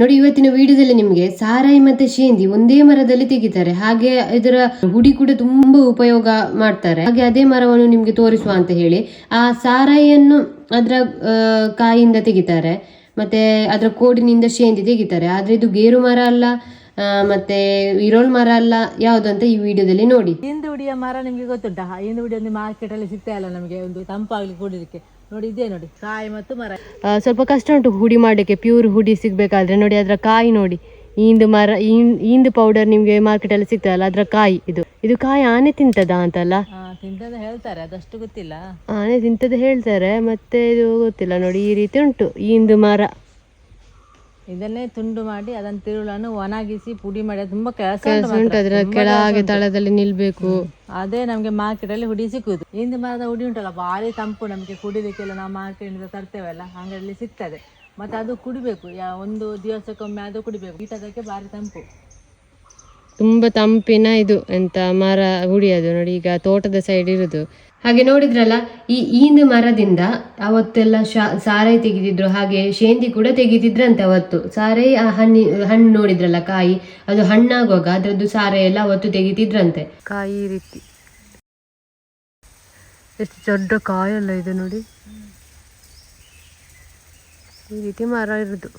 ನೋಡಿ, ಇವತ್ತಿನ ವಿಡಿಯೋದಲ್ಲಿ ನಿಮಗೆ ಸಾರಾಯಿ ಮತ್ತೆ ಶೇಂದಿ ಒಂದೇ ಮರದಲ್ಲಿ ತೆಗಿತಾರೆ. ಹಾಗೆ ಇದರ ಹುಡಿ ಕೂಡ ತುಂಬಾ ಉಪಯೋಗ ಮಾಡ್ತಾರೆ. ಹಾಗೆ ಅದೇ ಮರವನ್ನು ನಿಮ್ಗೆ ತೋರಿಸುವ ಅಂತ ಹೇಳಿ ಆ ಸಾರಾಯಿಯನ್ನು ಅದರ ಕಾಯಿಯಿಂದ ತೆಗಿತಾರೆ. ಮತ್ತೆ ಅದರ ಕೋಡಿನಿಂದ ಶೇಂದಿ ತೆಗಿತಾರೆ. ಆದ್ರೆ ಇದು ಗೇರು ಮರ ಅಲ್ಲ ಮತ್ತೆ ಇರೋಳ್ ಮರ ಅಲ್ಲ ಯಾವ್ದು ಅಂತ ಈ ವಿಡಿಯೋದಲ್ಲಿ ನೋಡಿ. ಹಿಂದುಡಿಯ ಮರ ನಿಮ್ಗೆ ಗೊತ್ತುಂಟ? ಹಿಂದುಡಿ ಒಂದು ಮಾರ್ಕೆಟ್ ಅಲ್ಲಿ ಸಿಗ್ತಾ ಇಲ್ಲ ನಮಗೆ ಒಂದು ತಂಪಾಗ್ಲಿ ಕುಡಿಲಿಕ್ಕೆ. ನೋಡಿ ಇದೆ ನೋಡಿ ಕಾಯಿ ಮತ್ತು ಮರ. ಸ್ವಲ್ಪ ಕಷ್ಟ ಉಂಟು ಹುಡಿ ಮಾಡಲಿಕ್ಕೆ ಪ್ಯೂರ್ ಹುಡಿ ಸಿಗಬೇಕಾದ್ರೆ. ನೋಡಿ ಅದರ ಕಾಯಿ ನೋಡಿ. ಈಂದು ಮರ ಈಂದು ಪೌಡರ್ ನಿಮಗೆ ಮಾರ್ಕೆಟ್ ಅಲ್ಲಿ ಸಿಗ್ತದಲ್ಲ ಅದರ ಕಾಯಿ ಇದು. ಇದು ಕಾಯಿ ಆನೆ ತಿಂತದ ಅಂತಲ್ಲ? ಆ, ತಿಂತಂತ ಹೇಳ್ತಾರೆ ಅದಷ್ಟು ಗೊತ್ತಿಲ್ಲ. ಆನೆ ತಿಂತದ ಹೇಳ್ತಾರೆ ಮತ್ತೆ ಇದು ಗೊತ್ತಿಲ್ಲ ನೋಡಿ ಈ ರೀತಿ ಉಂಟು. ಈಂದು ಮರ. ಇದನ್ನೇ ತುಂಡು ಮಾಡಿ ಅದನ್ನ ತಿರುಳನ್ನು ಒಣಗಿಸಿ ಪುಡಿ ಮಾಡಿ. ತುಂಬಾ ಕೆಲಸ ಉಂಟು ಉಂಟು ಅದರ ಕೆಳಗೆ ತಳದಲ್ಲಿ ನಿಲ್ಬೇಕು. ಅದೇ ನಮ್ಗೆ ಮಾರ್ಕೆಟ್ ಅಲ್ಲಿ ಹುಡಿ ಸಿಕ್ಕುದು. ಹಿಂದೆ ಮರದ ಹುಡಿ ಉಂಟಲ್ಲ ಭಾರಿ ತಂಪು ನಮ್ಗೆ ಕುಡಿಲಿಕ್ಕೆಲ್ಲ ನಾವು ಮಾರ್ಕೆಟ್ ಇಂದ ತರ್ತೇವಲ್ಲ ಅಂಗಡಿಯಲ್ಲಿ ಸಿಗ್ತದೆ. ಮತ್ತೆ ಅದು ಕುಡಿಬೇಕು. ಒಂದು ದಿವಸಕ್ಕೊಮ್ಮೆ ಅದು ಕುಡಿಬೇಕು. ಈಟದಕ್ಕೆ ಭಾರಿ ತಂಪು. ತುಂಬಾ ತಂಪಿನ ಇದು ಎಂತ ಮರ ಅದು ನೋಡಿ, ಈಗ ತೋಟದ ಸೈಡ್ ಇರುದು. ಹಾಗೆ ನೋಡಿದ್ರಲ್ಲ, ಈ ಈಂದು ಮರದಿಂದ ಅವತ್ತೆಲ್ಲ ಶಾ ಸಾರಾಯಿ ತೆಗೆದಿದ್ರು, ಹಾಗೆ ಶೇಂದಿ ಕೂಡ ತೆಗೆದಿದ್ರಂತೆ ಅವತ್ತು. ಸಾರಾಯಿ ಆ ಹಣ್ಣಿ, ಹಣ್ಣು ನೋಡಿದ್ರಲ್ಲ, ಕಾಯಿ, ಅದು ಹಣ್ಣಾಗುವಾಗ ಅದ್ರದ್ದು ಸಾರಾಯಿ ಎಲ್ಲ ಅವತ್ತು ತೆಗಿತಿದ್ರಂತೆ ಕಾಯಿ ರೀತಿ. ಎಷ್ಟು ದೊಡ್ಡ ಕಾಯಲ್ಲ ಇದು ನೋಡಿ. ಈ ರೀತಿ ಮರ ಇರುದು.